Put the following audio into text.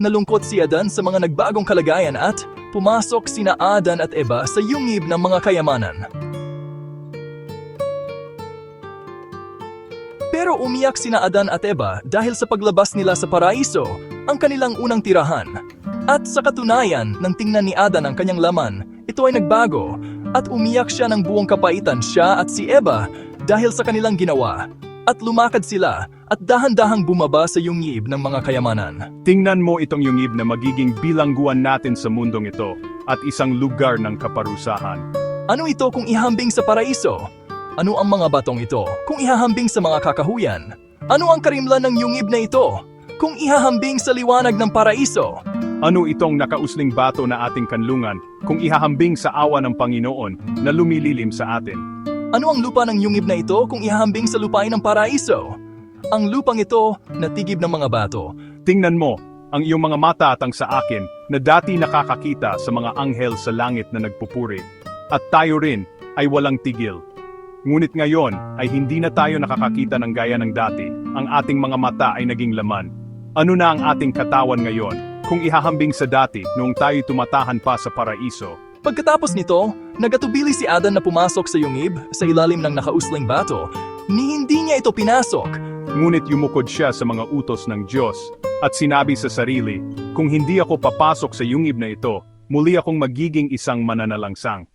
Nalungkot si Adan sa mga nagbagong kalagayan at pumasok sina Adan at Eva sa yungib ng mga kayamanan. Pero umiyak sina Adan at Eva dahil sa paglabas nila sa paraiso, ang kanilang unang tirahan. At sa katunayan, nang tingnan ni Adan ang kanyang laman, ito ay nagbago at umiyak siya ng buong kapaitan siya at si Eva dahil sa kanilang ginawa. At lumakad sila at dahan-dahang bumaba sa yungib ng mga kayamanan. Tingnan mo itong yungib na magiging bilangguan natin sa mundong ito at isang lugar ng kaparusahan. Ano ito kung ihambing sa paraiso? Ano ang mga batong ito kung ihahambing sa mga kakahuyan? Ano ang karimlan ng yungib na ito kung ihahambing sa liwanag ng paraiso? Ano itong nakausling bato na ating kanlungan kung ihahambing sa awa ng Panginoon na lumililim sa atin? Ano ang lupa ng yungib na ito kung ihahambing sa lupain ng paraiso? Ang lupang ito natigib ng mga bato. Tingnan mo, ang iyong mga mata at ang sa akin na dati nakakakita sa mga anghel sa langit na nagpupuri. At tayo rin ay walang tigil. Ngunit ngayon ay hindi na tayo nakakakita ng gaya ng dati. Ang ating mga mata ay naging laman. Ano na ang ating katawan ngayon kung ihahambing sa dati noong tayo tumatahan pa sa paraiso? Pagkatapos nito, nagatubili si Adan na pumasok sa yungib sa ilalim ng nakausling bato, ni hindi niya ito pinasok. Ngunit yumukod siya sa mga utos ng Diyos at sinabi sa sarili, kung hindi ako papasok sa yungib na ito, muli akong magiging isang mananalangsang.